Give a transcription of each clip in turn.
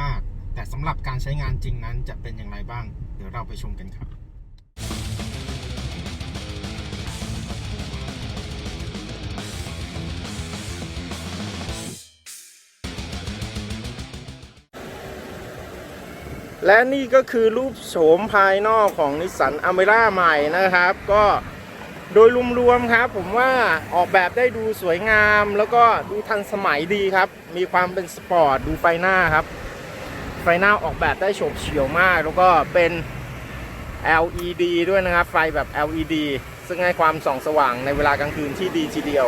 มาก แต่สำหรับการใช้งานจริงนั้นจะเป็นอย่างไรบ้าง เดี๋ยวเราไปชมกันครับและนี่ก็คือรูปโฉมภายนอกของนิสสันอเมร่าใหม่นะครับ ก็โดยรวมๆครับ ผมว่าออกแบบได้ดูสวยงาม แล้วก็ดูทันสมัยดีครับ มีความเป็นสปอร์ตดูไฟหน้าครับ ไฟหน้าออกแบบได้โฉบเฉี่ยวมาก แล้วก็เป็น LED ด้วยนะครับ ไฟแบบ LED ซึ่งให้ความส่องสว่างในเวลากลางคืนที่ดีทีเดียว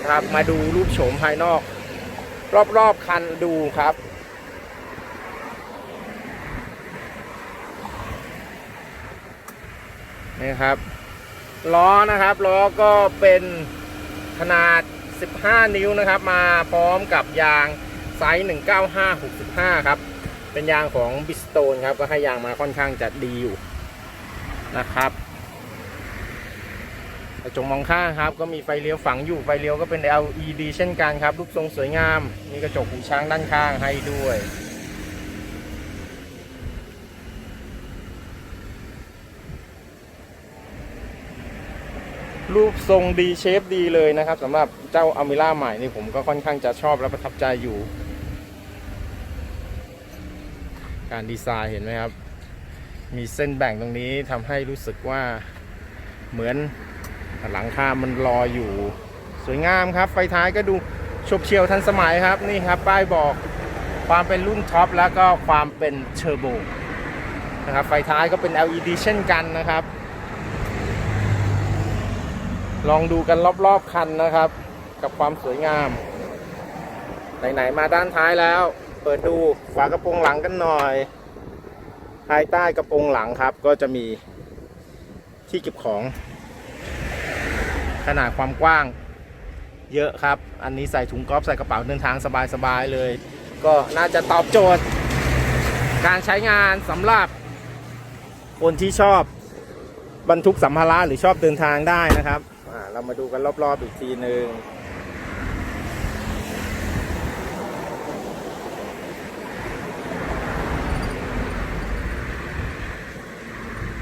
นะครับ มาดูรูปโฉมภายนอก รอบๆคันดูครับนี่ครับล้อนะครับล้อก็เป็นขนาด 15 นิ้วนะครับ มาพร้อมกับยางไซส์ 195-65 ครับ เป็นยางของบิสโตนครับ ก็ให้ยางมาค่อนข้างจะดีอยู่นะครับกระจกมองข้างครับ ก็มีไฟเลี้ยวฝังอยู่ไฟเลี้ยวก็เป็น LED เช่นกันครับรูปทรงสวยงาม มีกระจกหูช้างด้านข้างให้ด้วยรูปทรงดีเชฟดีเลยนะครับสำหรับเจ้าอ m มิล่าใหม่นี่ผมก็ค่อนข้างจะชอบและประทับใจอยู่ การดีไซน์เห็นไหมครับ มีเส้นแบ่งตรงนี้ทำให้รู้สึกว่าเหมือนหลังคามันลอยอยู่ สวยงามครับ ไฟท้ายก็ดูชบเฉียวทันสมัยครับนี่ครับ ป้ายบอกความเป็นรุ่นท็อปแล้วก็ความเป็นเทอร์โบนะครับไฟท้ายก็เป็น LED เช่นกันนะครับ ลองดูกันรอบๆคันนะครับ กับความสวยงาม ไหน ๆ มาด้านท้ายแล้ว เปิดดูฝากระโปรงหลังกันหน่อย ภายใต้กระโปรงหลังครับ ก็จะมีที่เก็บของ ขนาดความกว้างเยอะครับ อันนี้ใส่ถุงกอล์ฟใส่กระเป๋าเดินทางสบายๆเลย ก็น่าจะตอบโจทย์ การใช้งานสำหรับ คนที่ชอบบรรทุกสัมภาระหรือชอบเดินทางได้นะครับ เรามาดูกันรอบๆอีกทีหนึ่ง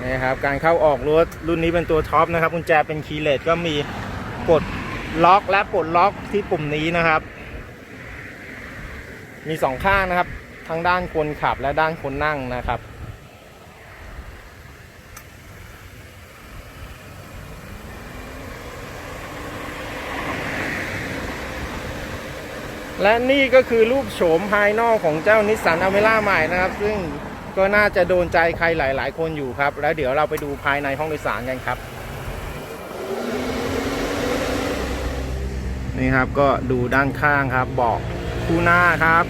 นี่ครับการเข้าออกรถรุ่นนี้เป็นตัวท็อปนะครับกุญแจเป็นคีย์เลสก็มีปลดล็อกและปลดล็อกที่ปุ่มนี้นะครับ มีสองข้างนะครับ ทั้งด้านคนขับและด้านคนนั่งนะครับ และนี่ก็คือรูปโฉมภายนอกของเจ้านิสสันอเมร่าใหม่นะครับ ซึ่ง ก็น่าจะโดนใจใครหลาย ๆ คนอยู่ครับ แล้วเดี๋ยวเราไปดูภายในห้องโดยสารกันครับ นี่ครับก็ดูด้านข้างครับเบาะคู่หน้าครับ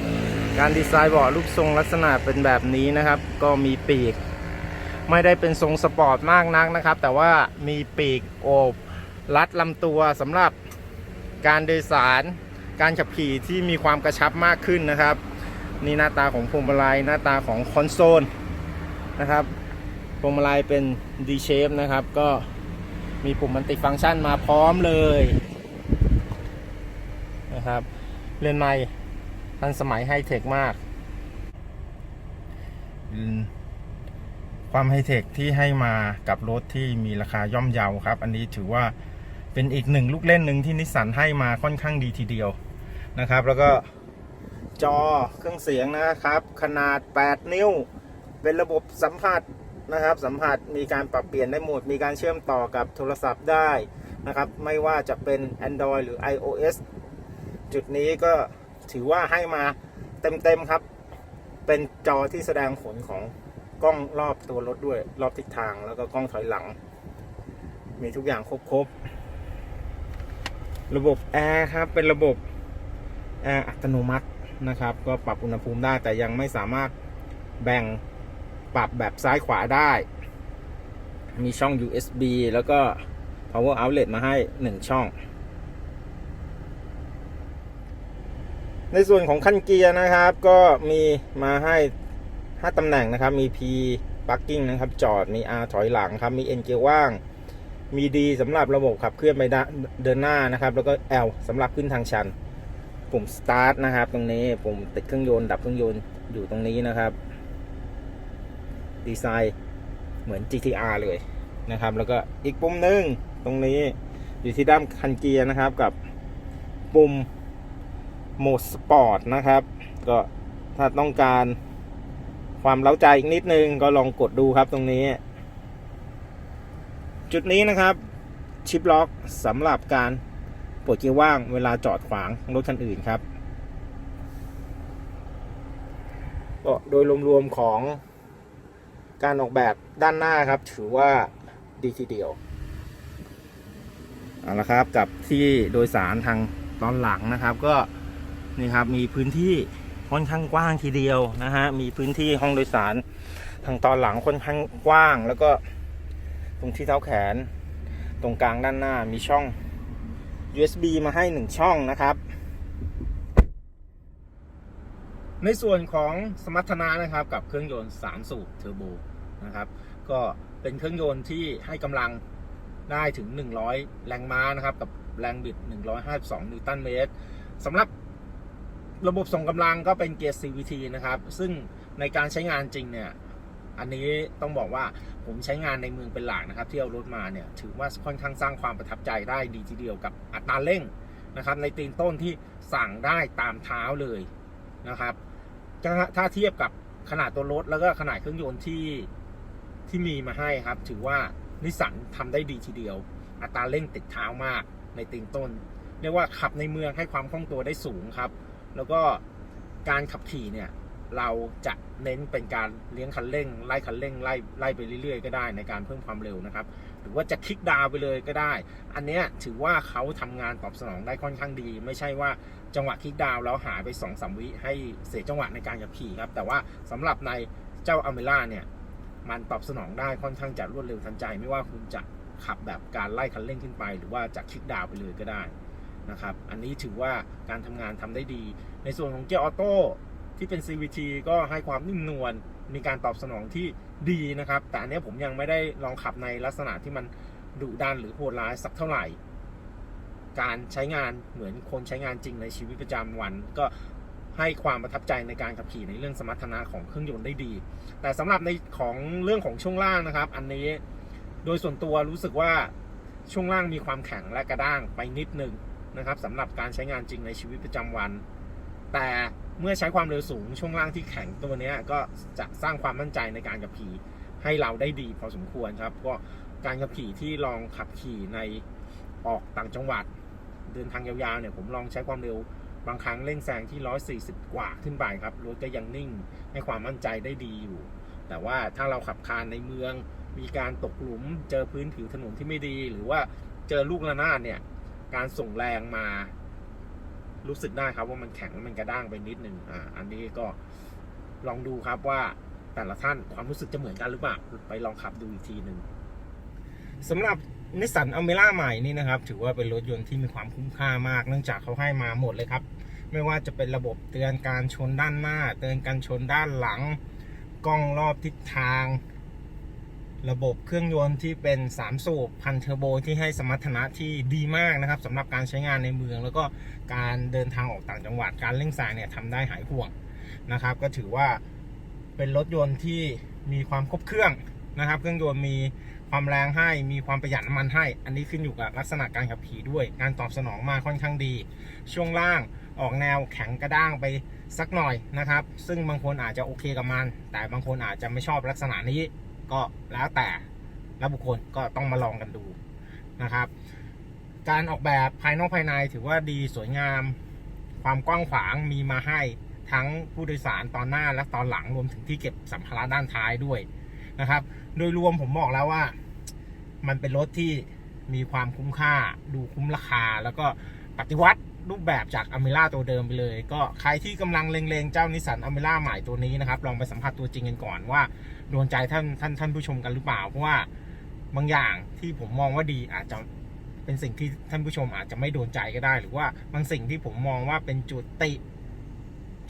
การดีไซน์เบาะรูปทรงลักษณะเป็นแบบนี้นะครับ ก็มีปีก ไม่ได้เป็นทรงสปอร์ตมากนักนะครับ แต่ว่ามีปีกโอบรัดลำตัวสำหรับการโดยสารการขับขี่ที่มีความกระชับมากขึ้นนะครับ นี่หน้าตาของพวงมาลัยหน้าตาของคอนโซลนะครับพวงมาลัยเป็น D shape นะครับ ก็มีปุ่มมันติฟังก์ชันมาพร้อมเลยนะครับเรือนไม้ทันสมัยไฮเทคมาก ความไฮเทคที่ให้มากับรถที่มีราคาย่อมเยาครับ อันนี้ถือว่าเป็นอีกหนึ่งลูกเล่นหนึ่งที่นิสสันให้มาค่อนข้างดีทีเดียวนะครับ แล้วก็ จอเครื่องเสียงนะครับ ขนาด 8 นิ้ว เป็นระบบสัมผัสนะครับ สัมผัสมีการปรับเปลี่ยนได้หมด มีการเชื่อมต่อกับโทรศัพท์ได้นะครับ ไม่ว่าจะเป็น Android หรือ iOS จุดนี้ก็ถือว่าให้มาเต็มๆครับ เป็นจอที่แสดงผลของกล้องรอบตัวรถด้วย รอบทิศทางแล้วก็กล้องถอยหลัง มีทุกอย่างครบๆ ระบบแอร์ครับ เป็นระบบแอร์อัตโนมัติ นะครับ ก็ปรับอุณหภูมิได้แต่ยังไม่สามารถแบ่งปรับแบบซ้ายขวาได้ มีช่อง USB แล้วก็ power outlet มาให้ 1 ช่อง ในส่วนของคันเกียร์นะครับ ก็มีมาให้ 5ตำแหน่งนะครับ มี P parking นะครับ จอดมี R ถอยหลังครับ มี N เกียร์ว่าง มี D สำหรับระบบขับเคลื่อนไปเดินหน้านะครับ แล้วก็ L สำหรับขึ้นทางชัน ปุ่ม start นะครับ ตรงนี้ปุ่มติดเครื่องยนต์ดับเครื่องยนต์อยู่ตรงนี้นะครับ ดีไซน์เหมือน GTR เลยนะครับ แล้วก็อีกปุ่มหนึ่งตรงนี้อยู่ที่ด้านคันเกียร์นะครับกับปุ่มโหมดสปอร์ตนะครับ ก็ถ้าต้องการความเล้าใจอีกนิดนึงก็ลองกดดูครับตรงนี้ จุดนี้นะครับ ชิปล็อกสำหรับการ ปลดเกียร์ว่างเวลาจอดขวางรถคันอื่นครับก็โดยรวมๆของการออกแบบด้านหน้าครับ ถือว่าดีทีเดียวเอาละครับกับที่โดยสารทางตอนหลังนะครับ ก็นี่ครับมีพื้นที่ค่อนข้างกว้างทีเดียวนะฮะมีพื้นที่ห้องโดยสารทางตอนหลังค่อนข้างกว้าง แล้วก็ตรงที่เท้าแขน ตรงกลางด้านหน้ามีช่อง USB มาให้1ช่องนะครับ ในส่วนของสมรรถนะนะครับกับเครื่องยนต์ 3 สูบเทอร์โบนะครับ ก็เป็นเครื่องยนต์ที่ให้กำลังได้ถึง 100 แรงม้านะครับ กับแรงบิด 152 นิวตันเมตรสำหรับระบบส่งกำลังก็เป็นเกียร์ CVT นะครับ ซึ่งในการใช้งานจริงเนี่ย อันนี้ต้องบอกว่าผมใช้งานในเมืองเป็นหลักนะครับ ที่เอารถมาเนี่ยถือว่าค่อนข้างสร้างความประทับใจได้ดีทีเดียวกับอัตราเร่งนะครับ ในตีนต้นที่สั่งได้ตามเท้าเลยนะครับถ้าถ้าเทียบกับขนาดตัวรถแล้วก็ขนาดเครื่องยนต์ที่ที่มีมาให้ครับ ถือว่านิสสันทำได้ดีทีเดียว อัตราเร่งติดเท้ามากในตีนต้นเรียกว่าขับในเมืองให้ความคล่องตัวได้สูงครับ แล้วก็การขับขี่เนี่ย เราจะเน้นเป็นการเลี้ยงคันเร่ง ไล่คันเร่งไล่ไล่ไปเรื่อยๆ ก็ได้ในการเพิ่มความเร็วนะครับ หรือว่าจะคลิกดาวไปเลยก็ได้ อันนี้ถือว่าเขาทำงานตอบสนองได้ค่อนข้างดี ไม่ใช่ว่าจังหวะคลิกดาวแล้วหายไป2อสวิให้เสียจังหวะในการขับขี่ครับ แต่ว่าสำหรับในเจ้าอเมล่าเนี่ยมันตอบสนองได้ค่อนข้างจะรวดเร็วทันใจ ไม่ว่าคุณจะขับแบบการไล่คันเร่งขึ้นไป หรือว่าจะคลิกดาวไปเลยก็ได้นะครับ อันนี้ถือว่าการทำงานทำได้ดี ในส่วนของเกียร์ออโต้ ที่เป็น CVT ก็ให้ความนิ่มนวลมีการตอบสนองที่ดีนะครับ แต่อันนี้ผมยังไม่ได้ลองขับในลักษณะที่มันดุดันหรือโหดร้ายสักเท่าไหร่ การใช้งานเหมือนคนใช้งานจริงในชีวิตประจำวัน ก็ให้ความประทับใจในการขับขี่ในเรื่องสมรรถนะของเครื่องยนต์ได้ดี แต่สำหรับในของเรื่องของช่วงล่างนะครับ อันนี้โดยส่วนตัวรู้สึกว่าช่วงล่างมีความแข็งและกระด้างไปนิดนึงนะครับสำหรับการใช้งานจริงในชีวิตประจำวัน แต่เมื่อใช้ความเร็วสูงช่วงล่างที่แข็งตัวนี้ก็จะสร้างความมั่นใจในการขับขี่ให้เราได้ดีพอสมควรครับก็การขับขี่ที่ลองขับขี่ในออกต่างจังหวัด เดินทางยาวๆเนี่ยผมลองใช้ความเร็วบางครั้งเร่งแซงที่ 140 กว่าขึ้นไปครับรถก็ยังนิ่งให้ความมั่นใจได้ดีอยู่ แต่ว่าถ้าเราขับคานในเมือง มีการตกหลุม เจอพื้นผิวถนนที่ไม่ดี หรือว่าเจอลูกระนาดเนี่ยการส่งแรงมา รู้สึกได้ครับว่ามันแข็งและมันกระด้างไปนิดนึงอ่าอันนี้ก็ลองดูครับว่าแต่ละท่านความรู้สึกจะเหมือนกันหรือเปล่าไปลองขับดูอีกทีหนึ่งสำหรับนิสสันอเมร่าใหม่นี่นะครับ ถือว่าเป็นรถยนต์ที่มีความคุ้มค่ามาก เนื่องจากเขาให้มาหมดเลยครับ ไม่ว่าจะเป็นระบบเตือนการชนด้านหน้า เตือนการชนด้านหลัง กล้องรอบทิศทาง ระบบเครื่องยนต์ที่เป็น 3 สูบพันเทอร์โบที่ให้สมรรถนะที่ดีมากนะครับสำหรับการใช้งานในเมือง แล้วก็การเดินทางออกต่างจังหวัดการเร่งแซงเนี่ยทำได้หายห่วงนะครับ ก็ถือว่าเป็นรถยนต์ที่มีความครบเครื่องนะครับ เครื่องยนต์มีความแรงให้มีความประหยัดน้ำมันให้ อันนี้ขึ้นอยู่กับลักษณะการขับขี่ด้วย การตอบสนองมาค่อนข้างดี ช่วงล่างออกแนวแข็งกระด้างไปสักหน่อยนะครับ ซึ่งบางคนอาจจะโอเคกับมัน แต่บางคนอาจจะไม่ชอบลักษณะนี้ ก็แล้วแต่และบุคคลก็ต้องมาลองกันดูนะครับ การออกแบบภายนอกภายในถือว่าดีสวยงาม ความกว้างขวางมีมาให้ทั้งผู้โดยสารตอนหน้าและตอนหลังรวมถึงที่เก็บสัมภาระด้านท้ายด้วยนะครับ โดยรวมผมบอกแล้วว่า มันเป็นรถที่มีความคุ้มค่า ดูคุ้มราคา แล้วก็ปฏิวัติ รูปแบบจากอเมร่าตัวเดิมไปเลย ก็ใครที่กำลังเล็งๆ เจ้านิสสันอเมร่าใหม่ตัวนี้นะครับ ลองไปสัมผัสตัวจริงกันก่อนว่าโดนใจท่านท่านท่านผู้ชมกันหรือเปล่า เพราะว่าบางอย่างที่ผมมองว่าดีอาจจะเป็นสิ่งที่ท่านผู้ชมอาจจะไม่โดนใจก็ได้ หรือว่าบางสิ่งที่ผมมองว่าเป็นจุดติ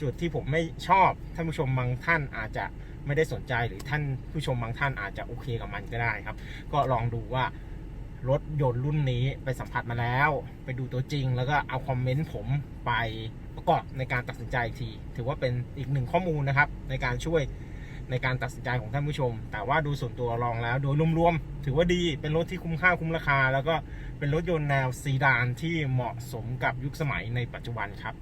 จุดที่ผมไม่ชอบท่านผู้ชมบางท่านอาจจะไม่ได้สนใจหรือท่านผู้ชมบางท่านอาจจะโอเคกับมันก็ได้ครับ ก็ลองดูว่า รถยนต์รุ่นนี้ไปสัมผัสมาแล้ว ไปดูตัวจริง แล้วก็เอาคอมเมนต์ผมไปประกอบในการตัดสินใจอีกที ถือว่าเป็นอีกหนึ่งข้อมูลนะครับ ในการช่วยในการตัดสินใจของท่านผู้ชม แต่ว่าดูส่วนตัวลองแล้ว โดยรวมๆ ถือว่าดี เป็นรถที่คุ้มค่าคุ้มราคา แล้วก็เป็นรถยนต์แนวซีดานที่เหมาะสมกับยุคสมัยในปัจจุบันครับ